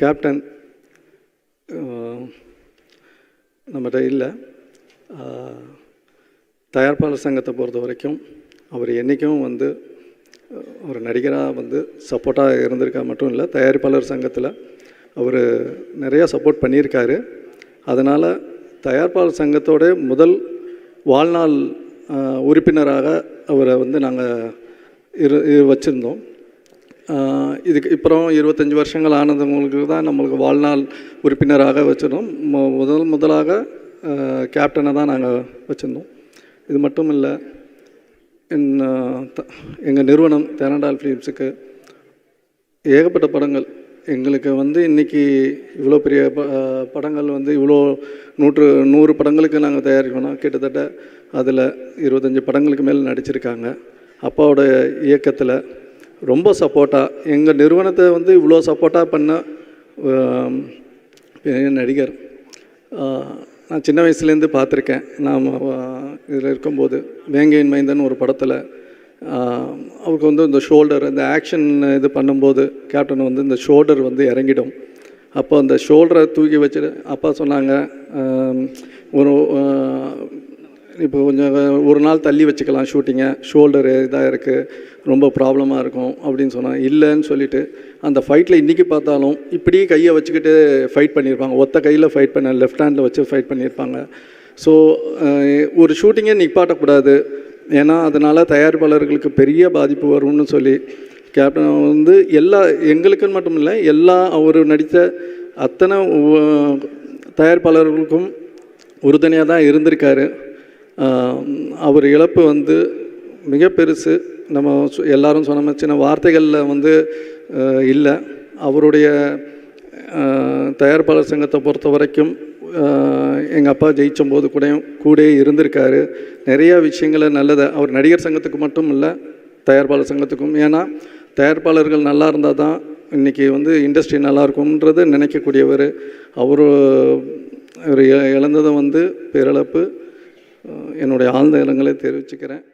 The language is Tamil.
கேப்டன் நம்மகிட்ட இல்லை. தயாரிப்பாளர் சங்கத்தை பொறுத்த வரைக்கும் அவர் என்றைக்கும் வந்து ஒரு நடிகராக வந்து சப்போர்ட்டாக இருந்திருக்கா மட்டும் இல்லை தயாரிப்பாளர் சங்கத்தில் அவர் நிறையா சப்போர்ட் பண்ணியிருக்காரு. அதனால் தயாரிப்பாளர் சங்கத்தோட முதல் வாழ்நாள் உறுப்பினராக அவரை வந்து நாங்கள் இரு இரு வச்சுருந்தோம். இதுக்கு அப்புறம் இருபத்தஞ்சி வருஷங்கள் ஆனதுங்களுக்கு தான் நம்மளுக்கு வாழ்நாள் உறுப்பினராக வச்சிருந்தோம். முதல் முதலாக கேப்டனை தான் நாங்கள் வச்சுருந்தோம். இது மட்டும் இல்லை எங்கள் நிறுவனம் தேனண்டால் ஃபிலிம்ஸுக்கு ஏகப்பட்ட படங்கள். எங்களுக்கு வந்து இன்றைக்கி இவ்வளோ பெரிய ப- படங்கள் வந்து இவ்வளோ நூற்று நூறு படங்களுக்கு நாங்கள் தயாரிக்கணும் கிட்டத்தட்ட அதில் இருபத்தஞ்சி படங்களுக்கு மேல் நடிச்சிருக்காங்க. அப்பாவோட இயக்கத்தில் ரொம்ப சப்போர்ட்டாக எங்கள் நிறுவனத்தை வந்து இவ்வளோ சப்போர்ட்டாக பண்ண பெரிய நடிகர். நான் சின்ன வயசுலேருந்து பார்த்துருக்கேன். நாம் இதில் இருக்கும்போது வேங்கையின் மைந்தன் ஒரு படத்தில் அவருக்கு வந்து இந்த ஷோல்டர் இந்த ஆக்ஷன் இது பண்ணும்போது கேப்டன் வந்து இந்த ஷோல்டர் வந்து இறங்கிடும். அப்போ அந்த ஷோல்டரை தூக்கி வச்சுட்டு அப்பா சொன்னாங்க ஒரு இப்போ கொஞ்சம் ஒரு நாள் தள்ளி வச்சுக்கலாம் ஷூட்டிங்கை. ஷோல்டரு இதாக இருக்குது ரொம்ப ப்ராப்ளமாக இருக்கும் அப்படின்னு சொன்னால் இல்லைன்னு சொல்லிட்டு அந்த ஃபைட்டில் இன்றைக்கி பார்த்தாலும் இப்படியே கையை வச்சுக்கிட்டு ஃபைட் பண்ணியிருப்பாங்க. ஒத்த கையில் ஃபைட் பண்ண லெஃப்ட் ஹேண்டில் வச்சு ஃபைட் பண்ணியிருப்பாங்க. ஸோ ஒரு ஷூட்டிங்கே நிப்பாட்டக்கூடாது. ஏன்னா அதனால் தயாரிப்பாளர்களுக்கு பெரிய பாதிப்பு வரும்னு சொல்லி கேப்டன் வந்து எல்லா எங்களுக்குன்னு மட்டும் இல்லை எல்லா அவர் நடித்த அத்தனை தயாரிப்பாளர்களுக்கும் உறுதுணையாக தான் இருந்திருக்காரு. அவர் இழப்பு வந்து மிக பெருசு. நம்ம எல்லாரும் சொன்ன மாதிரி சின்ன வார்த்தைகளில் வந்து இல்லை. அவருடைய தயாரிப்பாளர் சங்கத்தை பொறுத்த வரைக்கும் எங்கள் அப்பா ஜெயிச்சும் போது கூட கூட இருந்திருக்காரு. நிறையா விஷயங்களை நல்லதை அவர் நடிகர் சங்கத்துக்கு மட்டும் இல்லை தயாரிப்பாளர் சங்கத்துக்கும். ஏன்னா தயாரிப்பாளர்கள் நல்லா இருந்தால் தான் இன்றைக்கி வந்து இண்டஸ்ட்ரி நல்லாயிருக்கும்ன்றது நினைக்கக்கூடியவர். அவர் அவர் இழந்ததை வந்து பேரிழப்பு. என்னுடைய ஆழ்ந்த இடங்களை தெரிவிச்சுக்கிறேன்.